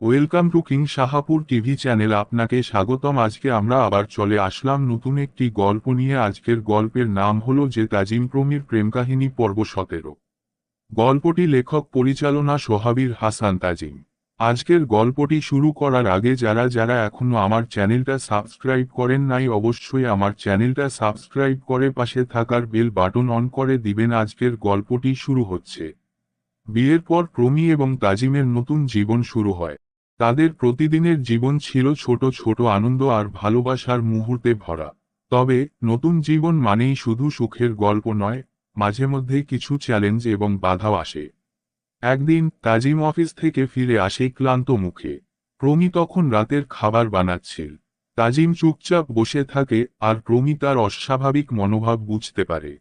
Welcome to King Shahapur TV channel আপনাকে স্বাগতম। আজকে আমরা আবার চলে আসলাম নতুন একটি গল্প নিয়ে। আজকের গল্পের নাম হল যে তাজিম প্রমির প্রেম কাহিনী পর্ব সতেরো। গল্পটি লেখক, পরিচালনা সোহাবির হাসান তাজিম। আজকের গল্পটি শুরু করার আগে যারা যারা এখনও আমার চ্যানেলটা সাবস্ক্রাইব করেন নাই, অবশ্যই আমার চ্যানেলটা সাবস্ক্রাইব করে পাশে থাকার বেল বাটন অন করে দিবেন। আজকের গল্পটি শুরু হচ্ছে। বিয়ের পর প্রমি এবং তাজিমের নতুন জীবন শুরু হয়। তাদের প্রতিদিনের জীবন ছিল ছোট ছোট আনন্দ আর ভালোবাসার মুহূর্তে ভরা। তবে, নতুন জীবন মানেই শুধু সুখের গল্প নয়, মাঝে মধ্যে কিছু চ্যালেঞ্জ এবং বাধাও আসে। একদিন, তাজিম অফিস থেকে ফিরে আসে ক্লান্ত মুখে। প্রমি তখন রাতের খাবার বানাচ্ছিল তাজিম চুপচাপ বসে থাকে আর প্রমি তার অস্বাভাবিক মনোভাব বুঝতে পারে।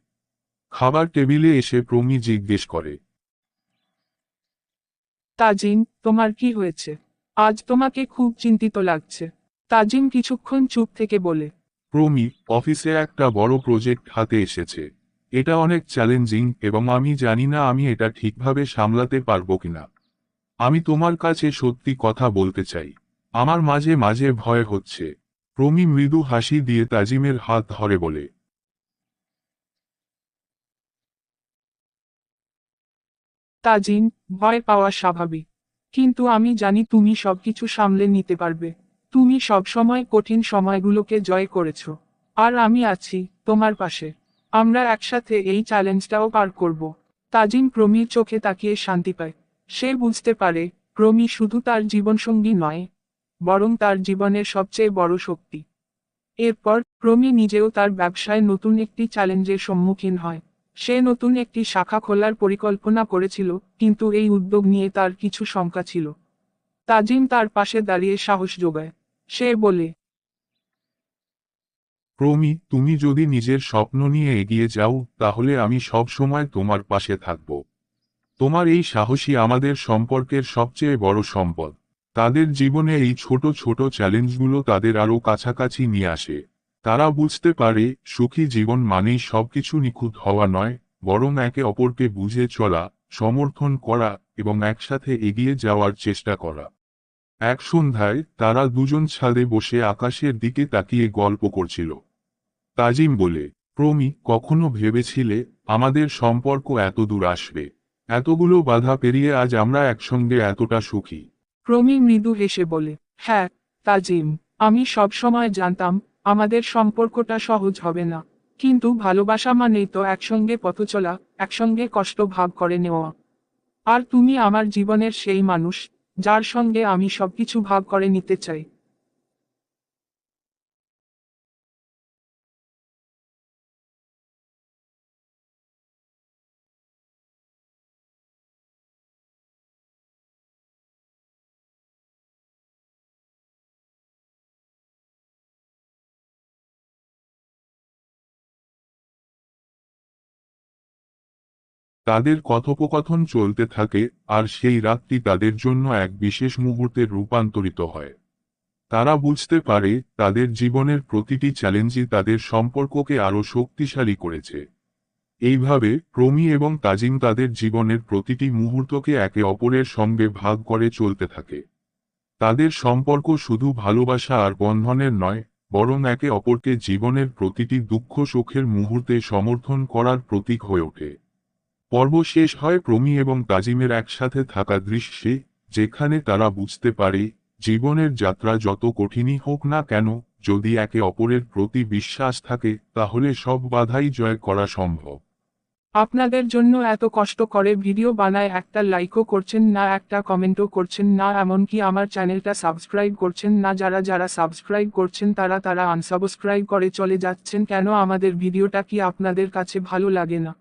খাবার টেবিলে এসে প্রমি জিজ্ঞেস করে, তাজিম, তোমার কি হয়েছে? আজ তোমাকে খুব চিন্তিত লাগছে। তাজিম কিছুক্ষণ চুপ থেকে বলে প্রমি অফিসে একটা বড় প্রজেক্ট হাতে এসেছে। এটা অনেক চ্যালেঞ্জিং এবং আমি জানি না আমি এটা ঠিকভাবে সামলাতে পারব কিনা। আমি তোমার কাছে সত্যি কথা বলতে চাই। আমার মাঝে মাঝে ভয় হচ্ছে। প্রমি মৃদু হাসি দিয়ে তাজিমের হাত ধরে বলে তাজিম ভয় পাওয়া স্বাভাবিক। কিন্তু আমি জানি তুমি সবকিছু সামলে নিতে পারবে। তুমি সবসময় কঠিন সময়গুলোকে জয় করেছ। আর আমি আছি তোমার পাশে। আমরা একসাথে এই চ্যালেঞ্জটাও পার করব। তাজিম প্রমির চোখে তাকিয়ে শান্তি পায়। সে বুঝতে পারে, প্রমি শুধু তার জীবনসঙ্গী নয়, বরং তার জীবনের সবচেয়ে বড় শক্তি। এরপর প্রমি নিজেও তার ব্যবসায় নতুন একটি চ্যালেঞ্জের সম্মুখীন হয়। সে নতুন একটি শাখা খোলার পরিকল্পনা করেছিল, কিন্তু এই উদ্যোগ নিয়ে তার কিছু শঙ্কা ছিল। তাজিম তার পাশে দাঁড়িয়ে সাহস যোগায়। সে বলে প্রমি তুমি যদি নিজের স্বপ্ন নিয়ে এগিয়ে যাও, তাহলে আমি সব সময় তোমার পাশে থাকব। তোমার এই সাহসী আমাদের সম্পর্কের সবচেয়ে বড় সম্পদ। তাদের জীবনে এই ছোট ছোট চ্যালেঞ্জগুলো তাদের আরও কাছাকাছি নিয়ে আসে। তারা বুঝতে পারে, সুখী জীবন মানেই সবকিছু নিখুঁত হওয়া নয়, বরং একে অপরকে বুঝে চলা, সমর্থন করা, এবং একসাথে এগিয়ে যাওয়ার চেষ্টা করা। এক সন্ধ্যায় তারা দুজন ছাদে বসে আকাশের দিকে তাকিয়ে গল্প করছিল। তাজিম বলে, প্রমি, কখনো ভেবেছিলে আমাদের সম্পর্ক এত দূর আসবে? এতগুলো বাধা পেরিয়ে আজ আমরা একসঙ্গে এতটা সুখী? প্রমি মৃদু হেসে বলে হ্যাঁ তাজিম, আমি সবসময় জানতাম আমাদের সম্পর্কটা সহজ হবে না। কিন্তু ভালোবাসা মানেই তো একসঙ্গে পথ চলা, একসঙ্গে কষ্ট ভাগ করে নেওয়া। আর তুমি আমার জীবনের সেই মানুষ, যার সঙ্গে আমি সবকিছু ভাগ করে নিতে চাই। তাদের কথোপকথন চলতে থাকে, আর সেই রাতটি তাদের জন্য এক বিশেষ মুহূর্তে রূপান্তরিত হয়। তারা বুঝতে পারে, তাদের জীবনের প্রতিটি চ্যালেঞ্জই তাদের সম্পর্ককে আরও শক্তিশালী করেছে। এইভাবে প্রমি এবং তাজিম তাদের জীবনের প্রতিটি মুহূর্তকে একে অপরের সঙ্গে ভাগ করে চলতে থাকে। তাদের সম্পর্ক শুধু ভালোবাসা আর বন্ধনের নয়, বরং একে অপরকে জীবনের প্রতিটি দুঃখ সুখের মুহূর্তে সমর্থন করার প্রতীক হয়ে ওঠে। পর্ব শেষ হয় প্রমি এবং তাজিমের একসাথে থাকা দৃশ্যে, যেখানে তারা বুঝতে পারে, জীবনের যাত্রা যত কঠিনই হোক না কেন, যদি একে অপরের প্রতি বিশ্বাস থাকে, তাহলে সব বাধাই জয় করা সম্ভব। আপনাদের জন্য এত কষ্ট করে ভিডিও বানায় একটা লাইকও করছেন না, একটা কমেন্টও করছেন না, এমনকি আমার চ্যানেলটা সাবস্ক্রাইব করছেন না, যারা যারা সাবস্ক্রাইব করছেন তারা তারা আনসাবস্ক্রাইব করে চলে যাচ্ছেন, কেন আমাদের ভিডিওটা কি আপনাদের কাছে ভালো লাগে না?